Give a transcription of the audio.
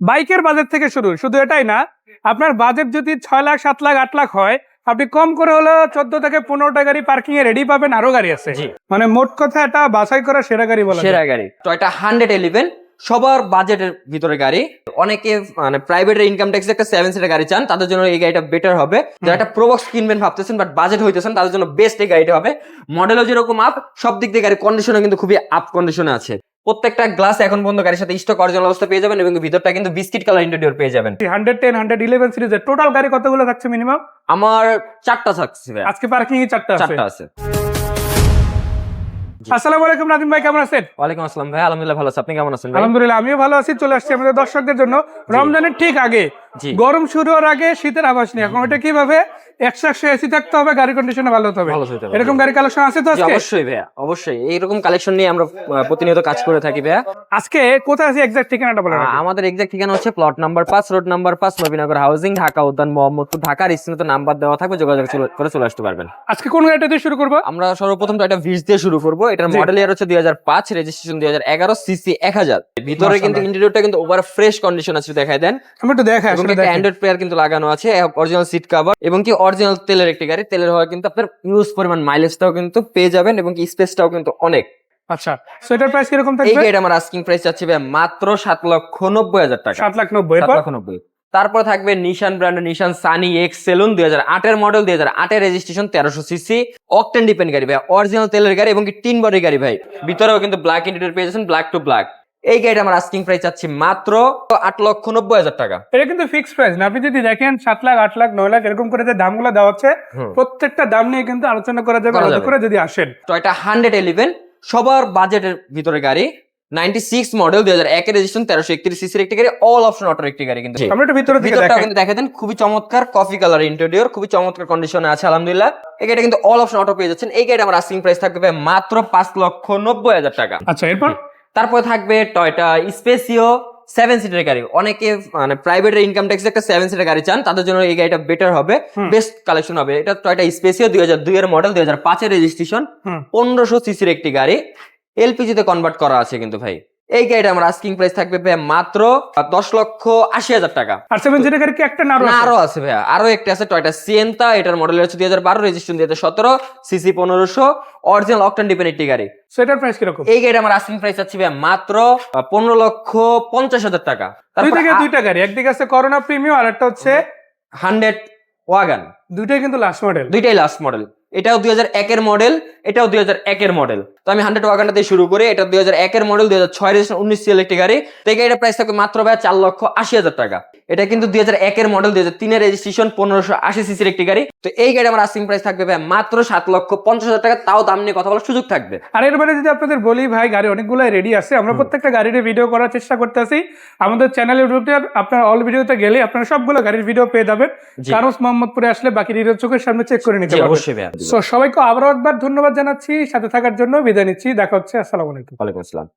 বাইকের বাজেট থেকে শুরু শুধু এটাই না আপনার বাজেট যদি ছয় লাখ সাত লাখ আট লাখ হয় আপনি কম করে হলো চোদ্দ থেকে পনেরোটা গাড়ি পার্কিং এ রেডি পাবেন আরও গাড়ি আছে। মানে মোট কথা এটা বাছাই করা সেরা গাড়ি বলা সেরা গাড়ি। টয়টা হান্ড্রেড ইলেভেন সবার বাজেটের ভিতরে গাড়ি। অনেকে মানে প্রাইভেট ইনকাম ট্যাক্স একটা সেভেন সিটার গাড়ি চান তাদের জন্য এই গাড়িটা বেটার হবে। যারা একটা প্রোবক্স কিনবেন ভাবতেছেন বাট বাজেট হইতেছেন তাদের জন্য বেস্ট এই গাড়িটা হবে। মডেলও যেরকম আপ সব দিক দিয়ে গাড়ি কন্ডিশনে কিন্তু খুবই আপ কন্ডিশনে আছে। প্রত্যেকটা গ্লাস এখন পর্যন্ত গাড়ির সাথে স্টক অরিজিনাল অবস্থা পেয়ে যাবেন এবং ভিতরটা কিন্তু বিস্কিট কালার ইন্টেরিয়র পেয়ে যাবেন। হান্ড্রেড টেন হান্ড্রেড ইলেভেন সিরিজের টোটাল গাড়ি কতগুলো থাকছে মিনিমাম আমার চারটা থাকছে ভাই। আজকে পার্কিং এ চারটা আছে। চারটা আছে। আসসালামু আলাইকুম নাদিম ভাই কেমন আছেন? ওয়ালাইকুম আসসালাম ভাই আলহামদুলিল্লাহ ভালো আছে। আপনি কেমন আছেন আলহামদুলিল্লাহ আমিও ভালো আছি চলে আসছি আমাদের দর্শকদের জন্য। রমজানের ঠিক আগে গরম শুরু হওয়ার আগে শীতের আভাস নেই। এখন ওটা কীভাবে? এসি থাকতে হবে গাড়ি কন্ডিশনে ভালো হতে হবে। এরকম গাড়ি কালেকশন আছে তো আজকে? অবশ্যই ভাইয়া অবশ্যই। এইরকম কালেকশন নিয়ে আমরা প্রতিনিয়ত কাজ করে থাকি ভাইয়া। আজকে কোথায় আছে এক্সাক্ট ঠিকানাটা বলে আহ, আমাদের এক্সাক্ট ঠিকানা হচ্ছে প্লট নাম্বার পাঁচ রোড নাম্বার পাঁচ নবীনগর হাউজিং ঢাকা উদ্যান মোহাম্মদপুর ঢাকার স্ক্রিনে তো নাম্বার দেওয়া থাকবে যোগাযোগ চলে- করে চলে আসতে পারবেন। আজকে কোন গাড়িটা দিয়ে শুরু করব? আমরা সর্বপ্রথম তো একটা ভিজ দিয়ে শুরু করব। এটার মডেল ইয়ার হচ্ছে দুই হাজার পাঁচ রেজিস্ট্রেশন দুই হাজার এগারো সিসি এক হাজার। ভিতরে কিন্তু। ইন্টেরিয়রটা কিন্তু ওভার ফ্রেশ কন্ডিশন আছে দেখাই দেন। আমি একটু দেখাই একটা অ্যান্ড্রয়েড প্লেয়ার কিন্তু লাগানো আছে অরিজিনাল সিট কভার এবং কি অরিজিনাল তেলের একটি গাড়ি। তেলের হওয়া কিন্তু আপনার ইউজ পরিমাণ মাইলেজটাও কিন্তু পেয়ে যাবেন এবং কি স্পেসটাও কিন্তু অনেক। আচ্ছা সো এটার প্রাইস কীরকম এই থাকবে আমার আস্কিং প্রাইস চাচ্ছি ভাই মাত্র সাত লক্ষ নব্বই হাজার টাকা। সাত লাখ নব্বই সাত লক্ষ নব্বই। তারপর থাকবে Nissan brand Nissan Sunny X saloon দুই হাজার আটের মডেল দুই হাজার আটের রেজিস্ট্রেশন তেরোশো সিসি। অকটেন ডিপেন্ড গাড়ি ভাই অরিজিনাল তেলের গাড়ি এবং কি তিন বডি গাড়ি ভাই। ভিতরেও কিন্তু ব্ল্যাক ইন্টেরিয়র পেয়ে যাচ্ছেন ব্ল্যাক টু ব্ল্যাক এই গাড়িটা আমার আস্কিং প্রাইস চাচ্ছি মাত্র আট লক্ষ নব্বই হাজার টাকা। এটা কিন্তু ফিক্সড প্রাইস না। আপনি যদি দেখেন সাত লাখ আট লাখ নয় লাখ এরকম করে যে দামগুলো দেওয়া হচ্ছে প্রত্যেকটা দাম নিয়ে কিন্তু আলোচনা করা যাবে আলাদা করে যদি আসেন। টয়টা হান্ড্রেড ইলেভেন সবার বাজেটের ভিতরে গাড়ি নাইনটি সিক্স মডেল দুই হাজার একের রেজিস্ট্রেশন তেরোশো একত্রিশ সিসির একটি গাড়ি অল অপশন অটোর একটি গাড়ি কিন্তু। আমরা একটু ভিতরে দেখেন কিন্তু দেখা দেন খুবই চমৎকার কফি কালার ইন্টেরিয়র খুবই চমৎকার কন্ডিশনে আছে আলহামদুলিল্লাহ। এই গাড়িটা কিন্তু অল অপশন অটো পেয়ে যাচ্ছেন। এই গাড়িটা আমার আস্কিং প্রাইস থাকবে মাত্র পাঁচ লক্ষ নব্বই হাজার টাকা। আচ্ছা এরপর? তারপরে থাকবে টয়টা স্পেসিও সেভেন সিটের গাড়ি। অনেকে মানে প্রাইভেট ইনকাম ট্যাক্স একটা সেভেন সিটের গাড়ি চান তাদের জন্য এই গাড়িটা বেটার হবে। বেস্ট কালেকশন হবে। এটা টয়টা স্পেসিও দুই হাজার দুই এর মডেল দুই হাজার পাঁচের রেজিস্ট্রেশন পনেরোশো সিসির একটি গাড়ি। এলপিজিতে কনভার্ট করা আছে কিন্তু ভাই। এই গাড়িটা আমার আস্কিং প্রাইস থাকবে ভাই মাত্র দশ লক্ষ আশি হাজার টাকা। আর সেভেন জিরো গাড়ি কি একটা না আরও আছে? ভাইয়া। আরও একটা আছে টয়টা সিয়েন্তা এটার মডেল হচ্ছে দুই হাজার বারো রেজিস্ট্রেশন দুই হাজার সতেরো সিসি পনেরোশো অরিজিনাল অকটেন ডিপেন্ড একটি গাড়ি। So এটার প্রাইস কীরকম? এই গাড়িটা আমার আস্কিং প্রাইস আছে ভাইয়া মাত্র পনেরো লক্ষ পঞ্চাশ হাজার টাকা। দুই থেকে দুইটা গাড়ি একদিকে আছে করোনা প্রিমিয়াম আর একটা হচ্ছে হান্ড্রেড ওয়াগান। দুইটাই কিন্তু লাস্ট মডেল দুইটাই লাস্ট মডেল এটাও দুই হাজার একের মডেল এটাও দুই হাজার একের মডেল তো আমি হান্ড্রেড ওয়াগানটা দিয়ে শুরু করি। এটা দুই হাজার একের মডেল দুই হাজার ছয় রেজিস্ট্রেশন উনিশ সিএল একটি গাড়ি। এই গাড়িটার প্রাইস থাকবে মাত্র ভাই চার লক্ষ আশি হাজার টাকা। এটা কিন্তু দুই হাজার একের মডেল দুই হাজার তিনের রেজিস্ট্রেশন পনেরোশো আশি সিসির একটি গাড়ি। তো এই গাড়ি আমার আস্কিং প্রাইস থাকবে ভাই মাত্র সাত লক্ষ পঞ্চাশ হাজার টাকা। তাও দাম নিয়ে কথা বলার সুযোগ থাকবে। আর এরপরে যদি আপনাদের বলি ভাই গাড়ি অনেকগুলো রেডি আছে। আমরা প্রত্যেকটা গাড়ির ভিডিও করার চেষ্টা করতেছি। আমাদের চ্যানেলের ভিডিওতে আপনার অল ভিডিওতে গেলে আপনারা সবগুলো গাড়ির ভিডিও পেয়ে যাবেন। কারণ মোহাম্মদপুরে আসলে বাকি ভিডিও চোখের সামনে চেক করে নিতে পারবেন। সবাইকে আবারও একবার ধন্যবাদ জানাচ্ছি। সাথে থাকার জন্য বিদায় নিচ্ছি দেখা হচ্ছে আসসালামু আলাইকুম। ওয়ালাইকুম আসসালাম।